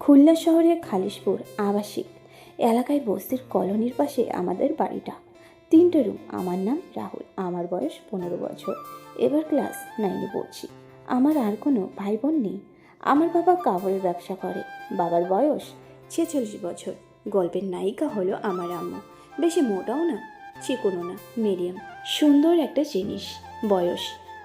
খুলনা শহরের খালিশপুর আবাসিক। এলাকায় বস্তির কলোনির পাশে আমাদের বাড়িটা। তিনটে রুম, আমার নাম রাহুল, আমার বয়স পনেরো বছর। এবার ক্লাস নাইনে পড়ছি। আমার আর কোনো ভাই বোন নেই। আমার বাবা কাপড়ের ব্যবসা করে, বাবার বয়স ছেচল্লিশ বছর। গল্পের নায়িকা হলো আমার আম্মু। বেশি মোটাও না চিকনো না মিডিয়াম সুন্দর একটা জিনিস। বয়স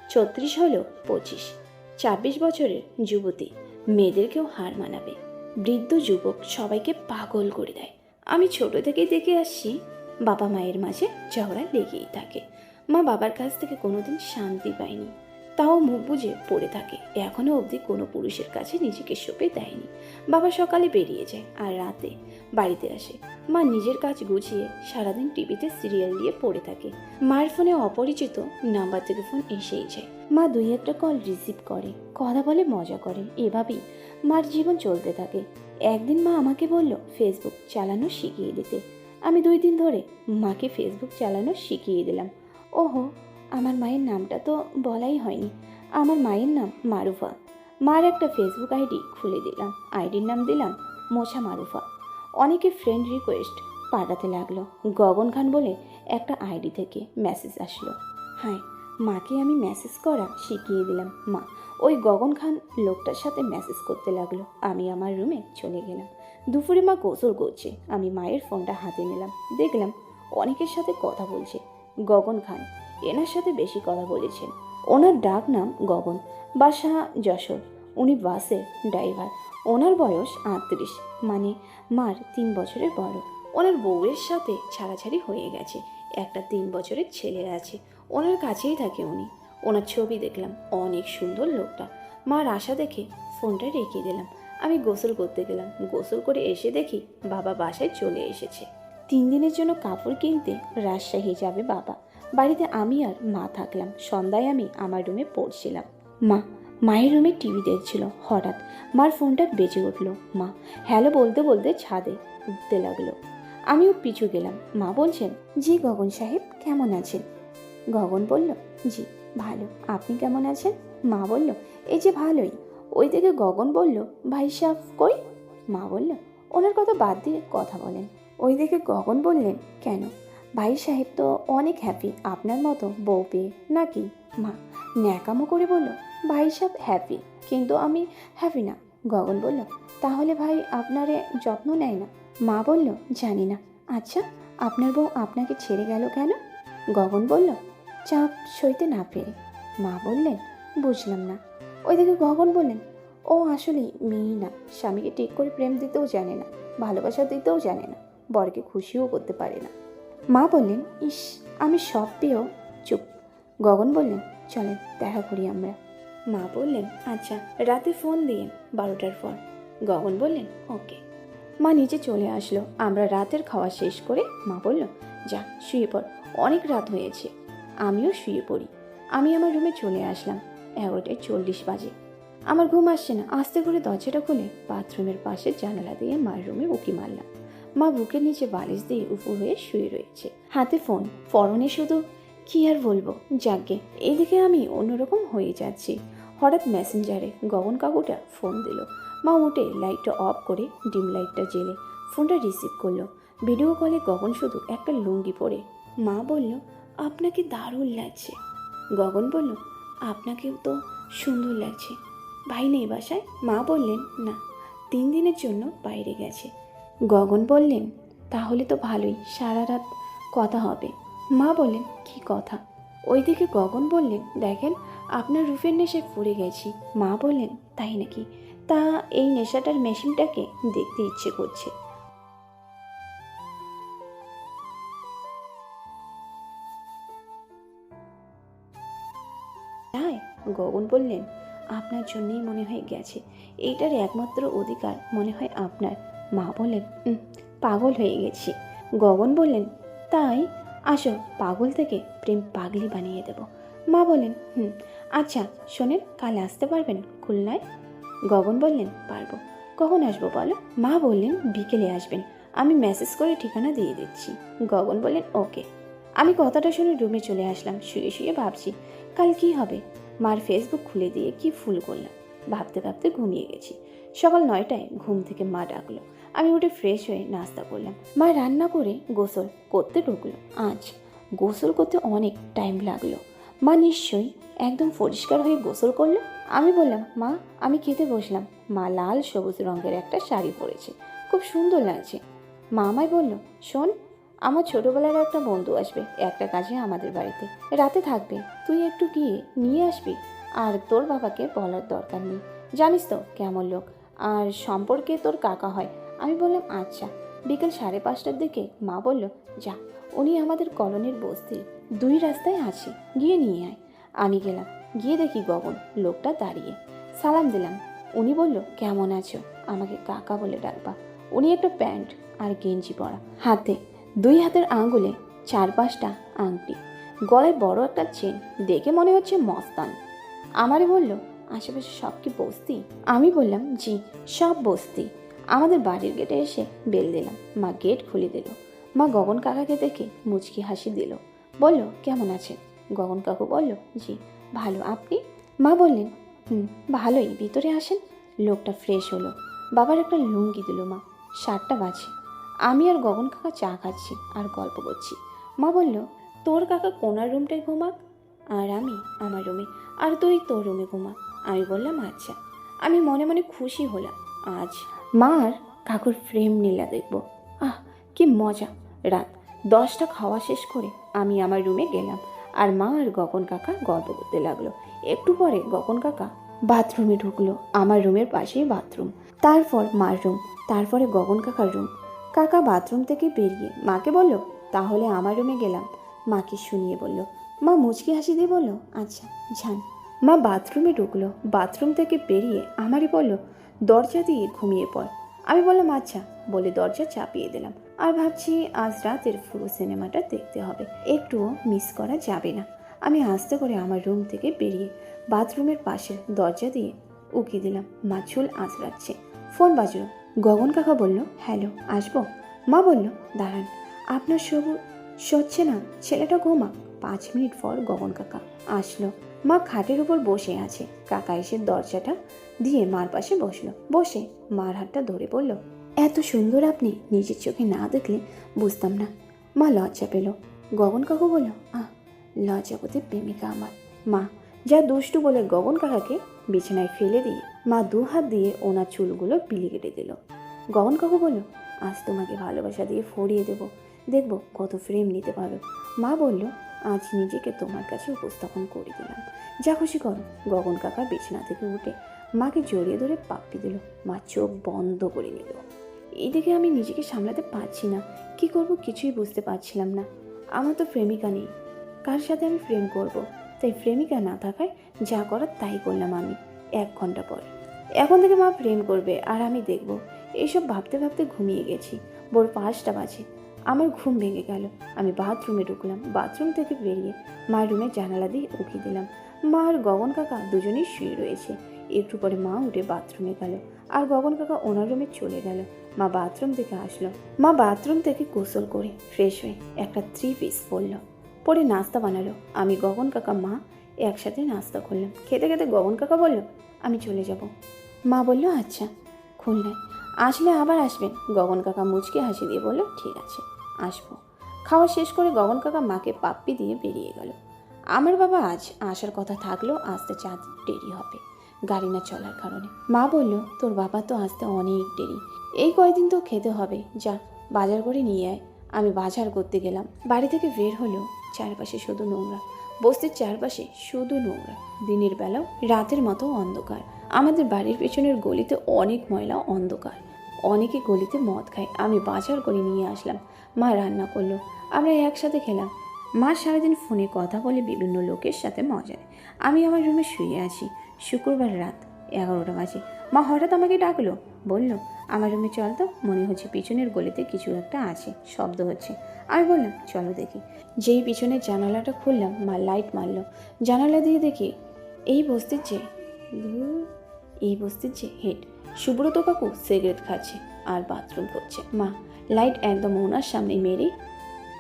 ছত্রিশ হলো পঁচিশ। ছাব্বিশ বছরের যুবতী। মেয়েদেরকেও হার মানাবে। বৃদ্ধ যুবক সবাইকে পাগল করে দেয়। আমি ছোট থেকে দেখে আসছি, বাবা মায়ের মাঝে ঝগড়া লেগেই থাকে। মা বাবার কাছ থেকে কোনোদিন শান্তি পায়নি। তাও মুখ বুঝে পড়ে থাকে। এখনও অবধি কোনো পুরুষের কাছে নিজেকে সঁপে দেয়নি। বাবা সকালে বেরিয়ে যায় আর রাতে বাড়িতে আসে। মা নিজের কাজ গুছিয়ে সারাদিন টিভিতে সিরিয়াল দিয়ে পড়ে থাকে। মায়ের ফোনে অপরিচিত নাম্বার থেকে ফোন এসেই যায়। মা দুই একটা কল রিসিভ করে, কথা বলে, মজা করে। এভাবেই মার জীবন চলতে থাকে। একদিন মা আমাকে বলল, ফেসবুক চালানো শিখিয়ে দিতে। আমি দুই দিন ধরে মাকে ফেসবুক চালানো শিখিয়ে দিলাম। ওহো আমার মায়ের নামটা তো বলাই হয়নি। আমার মায়ের নাম মারুফা। মার একটা ফেসবুক আইডি খুলে দিলাম আইডির নাম দিলাম, মোছা মারুফা। অনেকে ফ্রেন্ড রিকোয়েস্ট পাঠাতে লাগল, গগন খান বলে একটা আইডি থেকে মেসেজ আসলো। হ্যাঁ মাকে আমি মেসেজ করা শিখিয়ে দিলাম। মা, ওই গগন খান লোকটার সাথে মেসেজ করতে লাগল। আমি আমার রুমে চলে গেলাম। দুপুরে মা গোসল করছে। আমি মায়ের ফোনটা হাতে নিলাম। দেখলাম অনেকের সাথে কথা বলছে। গগন খান এনার সাথে বেশি কথা বলেছেন। ওনার ডাক নাম গগন, বাসা যশোর। উনি বাসে ড্রাইভার। ওনার বয়স আটত্রিশ মানে মার তিন বছরের বড়। ওনার বউয়ের সাথে ছাড়াছাড়ি হয়ে গেছে। একটা তিন বছরের ছেলে আছে। ওনার কাছেই থাকে উনি। ওনার ছবি দেখলাম, অনেক সুন্দর লোকটা। মার আশা দেখে ফোনটা রেখে দিলাম। আমি গোসল করতে গেলাম। গোসল করে এসে দেখি বাবা বাসায় চলে এসেছে। তিন দিনের জন্য কাপড় কিনতে রাজশাহী যাবে বাবা। বাড়িতে আমি আর মা থাকলাম। সন্ধ্যায় আমি আমার রুমে পড়ছিলাম। মা, মায়ের রুমে টিভি দেখছিল, হঠাৎ মার ফোনটা বেজে উঠল। মা, হ্যালো বলতে বলতে ছাদে উঠতে লাগল। আমিও পিছু গেলাম। মা বলছেন, জি গগন সাহেব, কেমন আছেন? গগন বলল, জি, ভালো। আপনি কেমন আছেন? মা বলল, এই যে ভালোই। ওই দিকে গগন বলল, ভাই সাহেব কই? মা বলল, ওনার কথা বাদ দিয়ে কথা বলেন। ওই দিকে গগন বললেন, কেন? ভাই সাহেব তো অনেক হ্যাপি আপনার মতো বউ পেয়ে, নাকি? মা, ন্যাকামো করে বলল, ভাই সাহেব হ্যাপি কিন্তু আমি হ্যাপি না। গগন বলল, তাহলে ভাই আপনারে যত্ন নেয় না? মা বলল, জানি না। আচ্ছা আপনার বউ আপনাকে ছেড়ে গেল কেন? গগন বলল, চাপ সইতে না পেরে। মা বললেন, বুঝলাম না। ওইদিকে গগন বললেন, ও আসলে মেয়ে না, স্বামীকে ঠিক করে প্রেম দিতেও জানে না, ভালোবাসা দিতেও জানে না, বরকে খুশিও করতে পারে না। মা বললেন, ইস, আমি সব পেয়েও চুপ। গগন বললেন, চলেন, দেখা করি আমরা। মা বললেন আচ্ছা রাতে ফোন দিয়ে বারোটার পর। গগন বললেন, ওকে। মা নিচে চলে আসলো। আমরা রাতের খাওয়া শেষ করে মা বলল, যা, শুয়ে পড়, অনেক রাত হয়েছে। আমিও শুয়ে পড়ি। আমি আমার রুমে চলে আসলাম এগারোটায় চল্লিশ বাজে। আমার ঘুম আসছে না, আস্তে করে দরজাটা খুলে বাথরুমের পাশে জানালা দিয়ে মার রুমে উকি মারলাম। মা বুকের নিচে বালিশ দিয়ে উপর হয়ে শুয়ে রয়েছে। হাতে ফোন ফরনে শুধু। কি আর বলব? যাকে এদিকে আমি অন্যরকম হয়ে যাচ্ছি। হঠাৎ মেসেঞ্জারে গগন কাকুটা ফোন দিল। মা উঠে লাইটটা অফ করে ডিম লাইটটা জেলে ফোনটা রিসিভ করল। ভিডিও কলে গগন শুধু একটা লুঙ্গি পরে। মা বলল, আপনাকে দারুণ লাগছে। গগন বলল, আপনাকেও তো সুন্দর লাগছে। ভাই নেই বাসায়? মা বললেন, না, তিন দিনের জন্য বাইরে গেছে। গগন বললেন, তাহলে তো ভালোই, সারা রাত কথা হবে। মা বললেন, কি কথা? ওইদিকে গগন বললেন, দেখেন, আপনার রুফের নেশায় পড়ে গেছি। মা বললেন, তাই নাকি? তা এই নেশাটার মেশিনটাকে দেখতে ইচ্ছে করছে। গগন বললেন, আপনার জন্যই মনে হয় গেছে। এইটার একমাত্র অধিকার মনে হয় আপনার। মা বললেন "উম, পাগল হয়ে গেছি। গগন বললেন তাই? আসো পাগল থেকে প্রেম পাগলি বানিয়ে দেব। মা বলেন হুম আচ্ছা শোনেন কাল আসতে পারবেন খুলনায়? গগন বললেন পারব। কখন আসব বলো? মা বললেন বিকেলে আসবেন। আমি মেসেজ করে ঠিকানা দিয়ে দিচ্ছি। গগন বললেন ওকে। আমি কথাটা শুনে রুমে চলে আসলাম শুয়ে শুয়ে ভাবছি কাল কি হবে? মার ফেসবুক খুলে দিয়ে কি ফুল করলাম ভাবতে ভাবতে ঘুমিয়ে গেছি। সকাল নয়টায় ঘুম থেকে মা ডাকলো আমি উঠে ফ্রেশ হয়ে নাস্তা করলাম। মা রান্না করে গোসল করতে ঢুকলো। আজ গোসল করতে অনেক টাইম লাগল। মা নিশ্চয়ই একদম পরিষ্কার হয়ে গোসল করল। আমি বললাম, মা, আমি খেতে বসলাম। মা লাল সবুজ রঙের একটা শাড়ি পরেছে। খুব সুন্দর লাগছে। মা আমায় বলল, শোন, আমার ছোটোবেলার একটা বন্ধু আসবে একটা কাজে আমাদের বাড়িতে। রাতে থাকবে। তুই একটু গিয়ে নিয়ে আসবি। আর তোর বাবাকে বলার দরকার নেই। জানিস তো কেমন লোক। আর সম্পর্কে তোর কাকা হয়। আমি বললাম আচ্ছা। বিকেল সাড়ে পাঁচটার দিকে মা বলল, যা, উনি আমাদের কলোনির বস্তির দুই রাস্তায় আছে, গিয়ে নিয়ে আয়। আমি গেলাম, গিয়ে দেখি গগন, লোকটা দাঁড়িয়ে। সালাম দিলাম। উনি বলল, কেমন আছো? আমাকে কাকা বলে ডাকবা। উনি একটা প্যান্ট আর গেঞ্জি পরা। হাতে, দুই হাতের আঙ্গুলে চার পাঁচটা আংটি। গলায় বড় একটা চেন। দেখে মনে হচ্ছে মস্তান। আমারে বলল, আশেপাশে সব কি বস্তি? আমি বললাম, জি, সব বস্তি। আমাদের বাড়ির গেটে এসে বেল দিলাম। মা গেট খুলে দিল। মা গগন কাকাকে দেখে মুচকি হাসি দিল। বলল, কেমন আছেন? গগন কাকু বলল, জি, ভালো। আপনি? মা বললেন, হুম, ভালোই। ভিতরে আসেন। লোকটা ফ্রেশ হলো। বাবার একটা লুঙ্গি দিল মা। সাতটা বাজে। আমি আর গগন কাকা চা খাচ্ছি আর গল্প করছি। মা বলল, তোর কাকা কোনার রুমটায় ঘুমাক? আর আমি? আমার রুমে? আর তুই তোর রুমে ঘুমা। আমি বললাম আচ্ছা। আমি মনে মনে খুশি হলাম। আজ মা আর কাকুর ফ্রেম নীলা দেখব। আহ, কি মজা। রাত দশটা খাওয়া শেষ করে আমি আমার রুমে গেলাম আর মা আর গগন কাকা গল্প করতে লাগল। একটু পরে গগন কাকা বাথরুমে ঢুকলো, আমার রুমের পাশেই বাথরুম। তারপর মার রুম, তারপরে গগন কাকার রুম। কাকা বাথরুম থেকে বেরিয়ে মাকে বলল, তাহলে আমার রুমে গেলাম। মাকে শুনিয়ে বলল, মা মুচকি হাসি দিয়ে বলল আচ্ছা যান। মা বাথরুমে ঢুকলো, বাথরুম থেকে বেরিয়ে আমারই বলল দরজা দিয়ে ঘুমিয়ে পড়। আমি বললাম আচ্ছা বলে দরজা চাপিয়ে দিলাম। আর ভাবছি আজ রাতের পুরো সিনেমাটা দেখতে হবে। একটুও মিস করা যাবে না। আমি আস্তে করে আমার রুম থেকে বেরিয়ে বাথরুমের পাশের দরজা দিয়ে উকি দিলাম। মা চুল আঁচড়াচ্ছে। ফোন বাজল। গগন কাকা বলল, হ্যালো, আসব? মা বলল, দাঁড়ান, আপনার সবু, সচ্ছে না, ছেলেটা ঘুমা পাঁচ মিনিট পর গগন কাকা আসলো। মা খাটের উপর বসে আছে। কাকা এসে দরজাটা দিয়ে মার পাশে বসল। বসে মার হাতটা ধরে বলল, এত সুন্দর আপনি, নিজের চোখে না দেখলে বুঝতাম না। মা লজ্জা পেল। গগন কাকু বলল, আহ লজ্জাপতি প্রেমিকা আমার। মা, যা দুষ্টু বলে গগন কাকাকে বিছানায় ফেলে দিয়ে মা দু হাত দিয়ে ওনার চুলগুলো পিলি কেটে দিল। গগন কাকু বলল, আজ তোমাকে ভালোবাসা দিয়ে ফড়িয়ে দেব। দেখব কত ফ্রেম নিতে পারো। মা বলল আজ নিজেকে তোমার কাছে উপস্থাপন করে দিলাম। যা খুশি করো। গগন কাকা বিছানা থেকে উঠে মাকে জড়িয়ে ধরে পাপ্পি দিল। মা চোখ বন্ধ করে নিল। এই দেখে আমি নিজেকে সামলাতে পারছি না। কি করব কিছুই বুঝতে পারছিলাম না। আমার তো প্রেমিকা নেই। কার সাথে আমি প্রেম করব? তাই প্রেমিকা না থাকায় যা করার তাই করলাম আমি এক ঘণ্টা পর। এখন থেকে মা প্রেম করবে আর আমি দেখব। এইসব ভাবতে ভাবতে ঘুমিয়ে গেছি। ভোর পাঁচটা বাজে। আমার ঘুম ভেঙে গেল। আমি বাথরুমে ঢুকলাম, বাথরুম থেকে বেরিয়ে মার রুমে জানালা দিয়ে উকি দিলাম। মা আর গগন কাকা দুজনেই শুয়ে রয়েছে। একটু পরে মা উঠে বাথরুমে গেল আর গগন কাকা ওনার রুমে চলে গেল। মা বাথরুম থেকে আসলো। মা বাথরুম থেকে গোসল করে ফ্রেশ হয়ে একটা থ্রি পিস পরলো। পরে নাস্তা বানালো। আমি, গগন কাকা, মা একসাথে নাস্তা করলাম। খেতে খেতে গগন কাকা বলল, আমি চলে যাব। মা বলল আচ্ছা। খুলনায়। আসলে আবার আসবেন। গগন কাকা মুচকে হাসি দিয়ে বলল, ঠিক আছে। আসব। খাওয়া শেষ করে গগন কাকা মাকে পাপ্পি দিয়ে বেরিয়ে গেল। আমার বাবা আজ আসার কথা থাকলেও আসতে চাঁদ দেরি হবে, গাড়ি না চলার কারণে। মা বলল, তোর বাবা তো আসতে অনেক দেরি। এই কয়দিন তো খেতে হবে। যা, বাজার করে নিয়ে আয়। আমি বাজার করতে গেলাম। বাড়ি থেকে বের হলো চারপাশে শুধু নোংরা। বস্তির চারপাশে শুধু নোংরা। দিনের বেলাও রাতের মতো অন্ধকার। আমাদের বাড়ির পেছনের গলিতে অনেক ময়লা অন্ধকার। অনেকে গলিতে মদ খায়। আমি বাজার করে নিয়ে আসলাম। মা রান্না করল। আমরা একসাথে খেলাম। মা সারাদিন ফোনে কথা বলে বিভিন্ন লোকের সাথে মজায় আমি আমার রুমে শুয়ে আছি। শুক্রবার রাত এগারোটা বাজে। মা হঠাৎ আমাকে ডাকলো। বলল, আমার রুমে চল তো। মনে হচ্ছে পিছনের গলিতে কিছু একটা আছে। শব্দ হচ্ছে। আমি বললাম, চলো দেখি। যেই পিছনের জানালাটা খুললাম, মা লাইট মারলো। জানালা দিয়ে দেখি, এই বস্তির যে এই বস্তির যে হেড। সুব্রত কাকু সিগারেট খাচ্ছে আর বাথরুম করছে। মা, লাইট একদম ওনার সামনে মেরে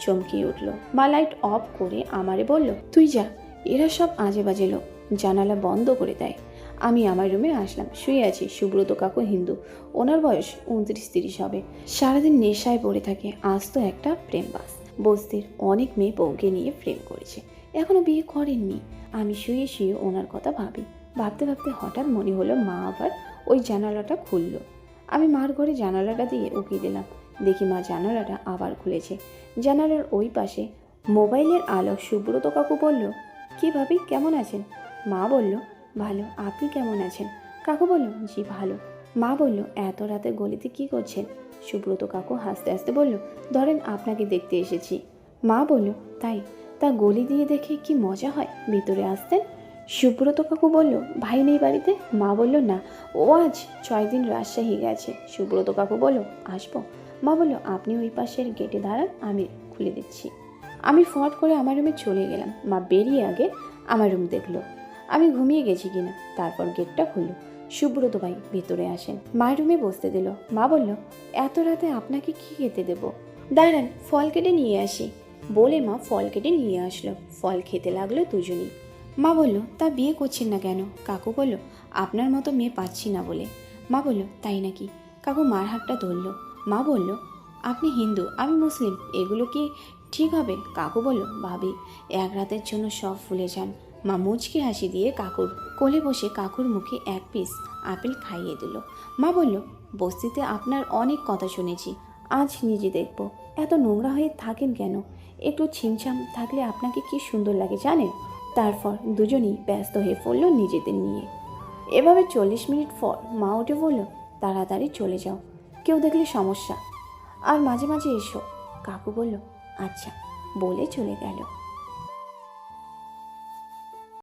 চমকিয়ে উঠল। মা লাইট অফ করে আমারে বলল, তুই যা, এরা সব আজে বাজে লোক, জানালা বন্ধ করে দেয়। আমি আমার রুমে আসলাম, শুয়ে আছি সুব্রত কাকু হিন্দু, ওনার বয়স উনত্রিশ তিরিশ হবে। সারাদিন নেশায় পড়ে থাকে, আজ তো একটা প্রেম বাস। বস্তির অনেক মেয়ে বউকে নিয়ে প্রেম করেছে, এখনও বিয়ে করেননি। আমি শুয়ে শুয়ে ওনার কথা ভাবি। ভাবতে ভাবতে হঠাৎ মনে হলো মা আবার ওই জানালাটা খুললো। আমি মার ঘরে জানালাটা দিয়ে উকিয়ে দিলাম। দেখি মা জানালাটা আবার খুলেছে। জানালার ওই পাশে মোবাইলের আলো সুব্রত কাকু বলল, কি ভাবি, কেমন আছেন? মা বলল, ভালো, আপনি কেমন আছেন? কাকু বলল, জি, ভালো। মা বলল, এত রাতে গলিতে কি করছেন? সুব্রত কাকু হাসতে হাসতে বলল, ধরেন আপনাকে দেখতে এসেছি। মা বলল, তাই? তা গলি দিয়ে দেখে কি মজা হয়? ভিতরে আসতেন? সুব্রত কাকু বলল, ভাই নেই বাড়িতে? মা বলল, না। ও আজ ছয় দিন রাজশাহী গেছে। সুব্রত কাকু বলল, আসব? মা বলল, আপনি ওই পাশের গেটে দাঁড়ান, আমি খুলে দিচ্ছি। আমি ফট করে আমার রুমে চলে গেলাম। মা বেরিয়ে আগে আমার রুম দেখল। আমি ঘুমিয়ে গেছি কিনা? তারপর গেটটা খুললো। সুব্রত ভাই ভেতরে আসেন। মা রুমে বসতে দিল। মা বলল, এত রাতে আপনাকে কি খেতে দেব? দাঁড়ান, ফল কেটে নিয়ে আসি। বলে মা ফল কেটে নিয়ে আসলো। ফল খেতে লাগল দুজনেই। মা বলল, তা বিয়ে করছেন না কেন? কাকু বলল, আপনার মতো মেয়ে পাচ্ছি না বলে। মা বলল, তাই নাকি? কাকু মার হাতটা ধরলো। মা বলল, আপনি হিন্দু, আমি মুসলিম, এগুলো কি ঠিক হবে? কাকু বলল, ভাবি, এক রাতের জন্য সব ভুলে যান। মা মুচকি হাসি দিয়ে কাকুর কোলে বসে কাকুর মুখে এক পিস আপেল খাইয়ে দিল। মা বলল, বস্তিতে আপনার অনেক কথা শুনেছি, আজ নিজে দেখব। এত নোংরা হয়ে থাকেন কেন? একটু ছিমছাম থাকলে আপনাকে কি সুন্দর লাগে জানেন? তারপর দুজনেই ব্যস্ত হয়ে পড়ল নিজেদের নিয়ে। এভাবে চল্লিশ মিনিট পর মা উঠে বলল, তাড়াতাড়ি চলে যাও, কেউ দেখলে সমস্যা। আর মাঝে মাঝে এসো। কাকু বলল আচ্ছা। বলে চলে গেল।